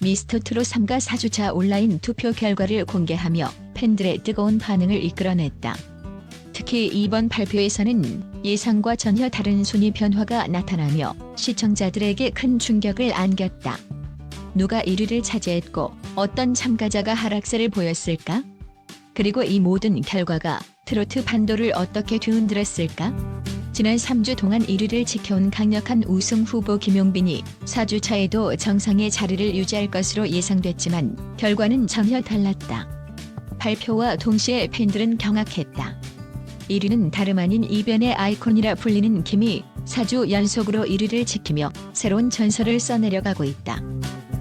미스터트롯 3가 4주차 온라인 투표 결과를 공개하며 팬들의 뜨거운 반응을 이끌어냈다. 특히 이번 발표에서는 예상과 전혀 다른 순위 변화가 나타나며 시청자들에게 큰 충격을 안겼다. 누가 1위를 차지했고 어떤 참가자가 하락세를 보였을까? 그리고 이 모든 결과가 트로트 판도를 어떻게 뒤흔들었을까? 지난 3주 동안 1위를 지켜온 강력한 우승 후보 김용빈이 4주차에도 정상의 자리를 유지할 것으로 예상됐지만 결과는 전혀 달랐다. 발표와 동시에 팬들은 경악했다. 1위는 다름 아닌 이변의 아이콘이라 불리는 김이 4주 연속으로 1위를 지키며 새로운 전설을 써내려가고 있다.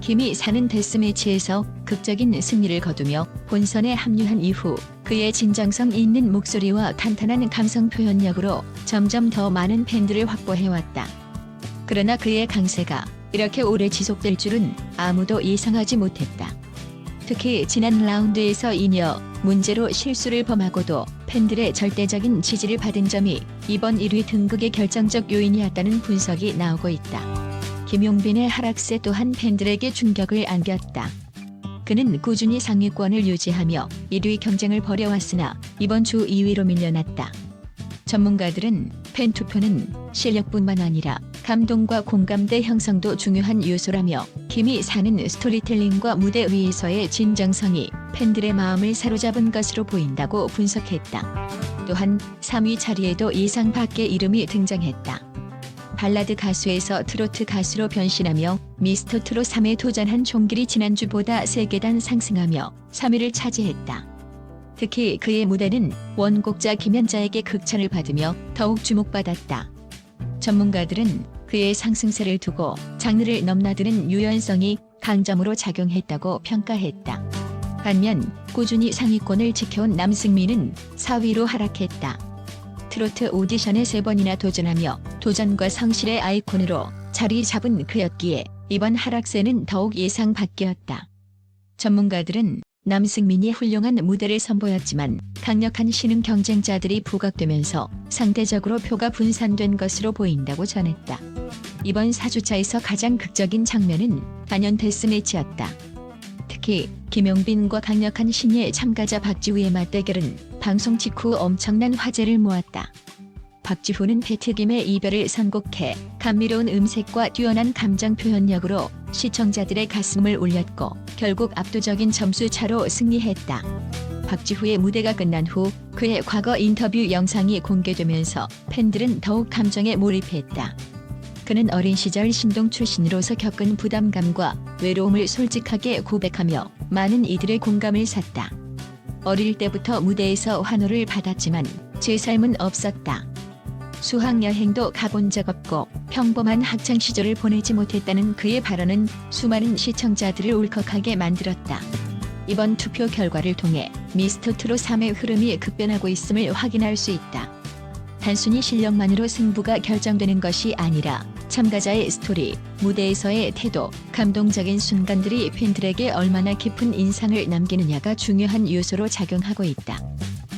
김이 사는 데스매치에서 극적인 승리를 거두며 본선에 합류한 이후 그의 진정성 있는 목소리와 탄탄한 감성 표현력으로 점점 더 많은 팬들을 확보해왔다. 그러나 그의 강세가 이렇게 오래 지속될 줄은 아무도 예상하지 못했다. 특히 지난 라운드에서 이녀 문제로 실수를 범하고도 팬들의 절대적인 지지를 받은 점이 이번 1위 등극의 결정적 요인이었다는 분석이 나오고 있다. 김용빈의 하락세 또한 팬들에게 충격을 안겼다. 그는 꾸준히 상위권을 유지하며 1위 경쟁을 벌여왔으나 이번 주 2위로 밀려났다. 전문가들은 팬 투표는 실력뿐만 아니라 감동과 공감대 형성도 중요한 요소라며 김이 사는 스토리텔링과 무대 위에서의 진정성이 팬들의 마음을 사로잡은 것으로 보인다고 분석했다. 또한 3위 자리에도 예상 밖의 이름이 등장했다. 발라드 가수에서 트로트 가수로 변신하며 미스터 트롯 3에 도전한 종길이 지난주보다 3계단 상승하며 3위를 차지했다. 특히 그의 무대는 원곡자 김연자에게 극찬을 받으며 더욱 주목받았다. 전문가들은 그의 상승세를 두고 장르를 넘나드는 유연성이 강점으로 작용했다고 평가했다. 반면 꾸준히 상위권을 지켜온 남승민은 4위로 하락했다. 트로트 오디션에 세 번이나 도전하며 도전과 성실의 아이콘으로 자리 잡은 그였기에 이번 하락세는 더욱 예상 밖이었다. 전문가들은 남승민이 훌륭한 무대를 선보였지만 강력한 신흥 경쟁자들이 부각되면서 상대적으로 표가 분산된 것으로 보인다고 전했다. 이번 4주차에서 가장 극적인 장면은 단연 데스매치였다. 특히 김용빈과 강력한 신예 참가자 박지후의 맞대결은 방송 직후 엄청난 화제를 모았다. 박지후는 패트김의 이별을 선곡해 감미로운 음색과 뛰어난 감정 표현력으로 시청자들의 가슴을 울렸고 결국 압도적인 점수 차로 승리했다. 박지후의 무대가 끝난 후 그의 과거 인터뷰 영상이 공개되면서 팬들은 더욱 감정에 몰입했다. 그는 어린 시절 신동 출신으로서 겪은 부담감과 외로움을 솔직하게 고백하며 많은 이들의 공감을 샀다. 어릴 때부터 무대에서 환호를 받았지만 제 삶은 없었다. 수학 여행도 가본 적 없고 평범한 학창 시절을 보내지 못했다는 그의 발언은 수많은 시청자들을 울컥하게 만들었다. 이번 투표 결과를 통해 미스터 트롯 3의 흐름이 급변하고 있음을 확인할 수 있다. 단순히 실력만으로 승부가 결정되는 것이 아니라 참가자의 스토리, 무대에서의 태도, 감동적인 순간들이 팬들에게 얼마나 깊은 인상을 남기느냐가 중요한 요소로 작용하고 있다.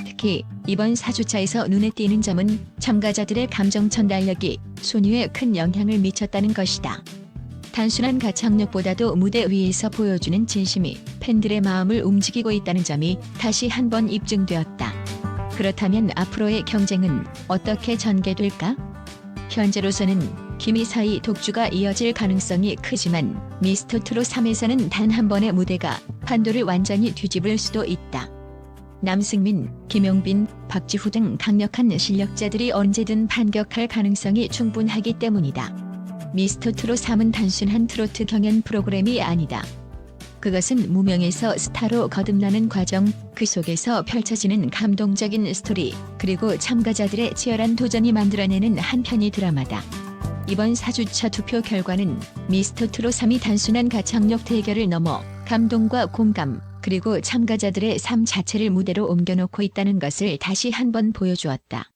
특히 이번 4주차에서 눈에 띄는 점은 참가자들의 감정 전달력이 순위에 큰 영향을 미쳤다는 것이다. 단순한 가창력보다도 무대 위에서 보여주는 진심이 팬들의 마음을 움직이고 있다는 점이 다시 한 번 입증되었다. 그렇다면 앞으로의 경쟁은 어떻게 전개될까? 현재로서는 김희 사이 독주가 이어질 가능성이 크지만 미스터 트롯 3에서는 단 한 번의 무대가 판도를 완전히 뒤집을 수도 있다. 남승민, 김용빈, 박지후 등 강력한 실력자들이 언제든 반격할 가능성이 충분하기 때문이다. 미스터 트롯 3은 단순한 트로트 경연 프로그램이 아니다. 그것은 무명에서 스타로 거듭나는 과정, 그 속에서 펼쳐지는 감동적인 스토리, 그리고 참가자들의 치열한 도전이 만들어내는 한편의 드라마다. 이번 4주차 투표 결과는 미스터 트롯 3이 단순한 가창력 대결을 넘어 감동과 공감, 그리고 참가자들의 삶 자체를 무대로 옮겨놓고 있다는 것을 다시 한번 보여주었다.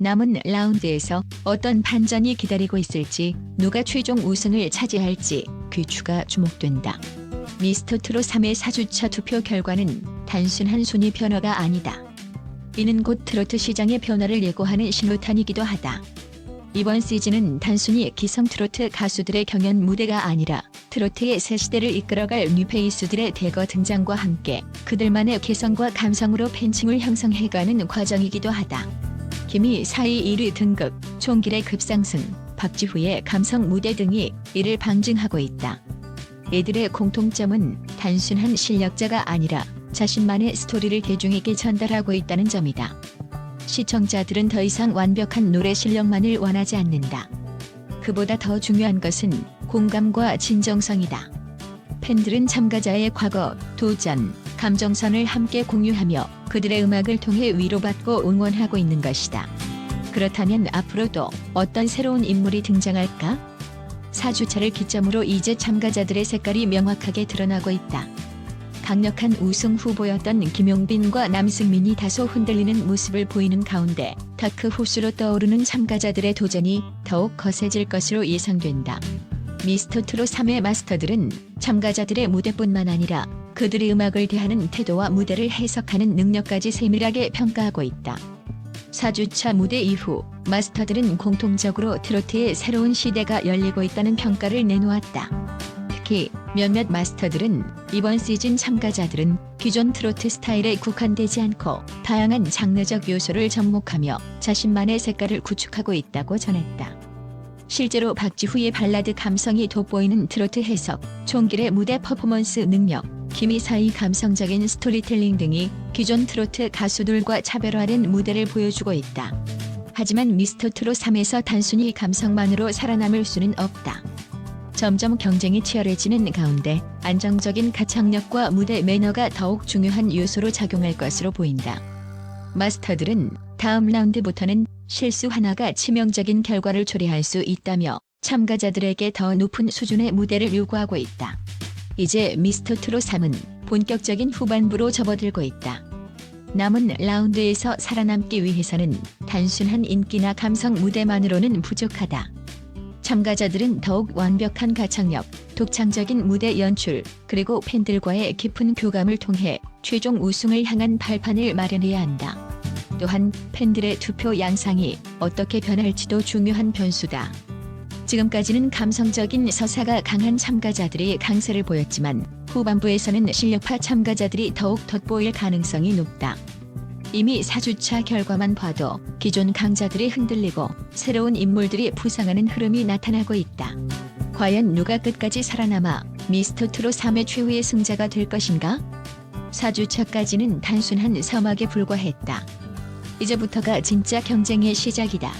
남은 라운드에서 어떤 반전이 기다리고 있을지, 누가 최종 우승을 차지할지 귀추가 주목된다. 미스터 트롯 3의 4주차 투표 결과는 단순한 순위 변화가 아니다. 이는 곧 트로트 시장의 변화를 예고하는 신호탄이기도 하다. 이번 시즌은 단순히 기성 트로트 가수들의 경연 무대가 아니라 트로트의 새 시대를 이끌어갈 뉴페이스들의 대거 등장과 함께 그들만의 개성과 감성으로 팬층을 형성해가는 과정이기도 하다. 김희 4위 1위 등급, 총길의 급상승, 박지후의 감성 무대 등이 이를 방증하고 있다. 이들의 공통점은 단순한 실력자가 아니라 자신만의 스토리를 대중에게 전달하고 있다는 점이다. 시청자들은 더 이상 완벽한 노래 실력만을 원하지 않는다. 그보다 더 중요한 것은 공감과 진정성이다. 팬들은 참가자의 과거, 도전, 감정선을 함께 공유하며 그들의 음악을 통해 위로받고 응원하고 있는 것이다. 그렇다면 앞으로도 어떤 새로운 인물이 등장할까? 4주차를 기점으로 이제 참가자들의 색깔이 명확하게 드러나고 있다. 강력한 우승 후보였던 김용빈과 남승민이 다소 흔들리는 모습을 보이는 가운데 다크 호수로 떠오르는 참가자들의 도전이 더욱 거세질 것으로 예상된다. 미스터 트롯 3의 마스터들은 참가자들의 무대뿐만 아니라 그들의 음악을 대하는 태도와 무대를 해석하는 능력까지 세밀하게 평가하고 있다. 4주차 무대 이후 마스터들은 공통적으로 트로트의 새로운 시대가 열리고 있다는 평가를 내놓았다. 특히 몇몇 마스터들은 이번 시즌 참가자들은 기존 트로트 스타일에 국한되지 않고 다양한 장르적 요소를 접목하며 자신만의 색깔을 구축하고 있다고 전했다. 실제로 박지후의 발라드 감성이 돋보이는 트로트 해석, 총길의 무대 퍼포먼스 능력, 김희사의 감성적인 스토리텔링 등이 기존 트로트 가수들과 차별화된 무대를 보여주고 있다. 하지만 미스터 트롯 3에서 단순히 감성만으로 살아남을 수는 없다. 점점 경쟁이 치열해지는 가운데 안정적인 가창력과 무대 매너가 더욱 중요한 요소로 작용할 것으로 보인다. 마스터들은 다음 라운드부터는 실수 하나가 치명적인 결과를 초래할 수 있다며 참가자들에게 더 높은 수준의 무대를 요구하고 있다. 이제 미스터 트롯 3은 본격적인 후반부로 접어들고 있다. 남은 라운드에서 살아남기 위해서는 단순한 인기나 감성 무대만으로는 부족하다. 참가자들은 더욱 완벽한 가창력, 독창적인 무대 연출, 그리고 팬들과의 깊은 교감을 통해 최종 우승을 향한 발판을 마련해야 한다. 또한 팬들의 투표 양상이 어떻게 변할지도 중요한 변수다. 지금까지는 감성적인 서사가 강한 참가자들이 강세를 보였지만 후반부에서는 실력파 참가자들이 더욱 돋보일 가능성이 높다. 이미 4주차 결과만 봐도 기존 강자들이 흔들리고 새로운 인물들이 부상하는 흐름이 나타나고 있다. 과연 누가 끝까지 살아남아 미스터 트롯 3의 최후의 승자가 될 것인가? 4주차까지는 단순한 서막에 불과했다. 이제부터가 진짜 경쟁의 시작이다.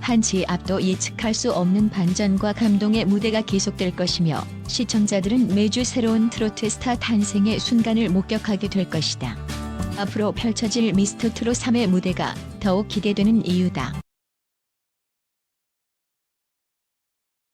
한치 앞도 예측할 수 없는 반전과 감동의 무대가 계속될 것이며 시청자들은 매주 새로운 트로트 스타 탄생의 순간을 목격하게 될 것이다. 앞으로 펼쳐질 미스터 트롯 3의 무대가 더욱 기대되는 이유다.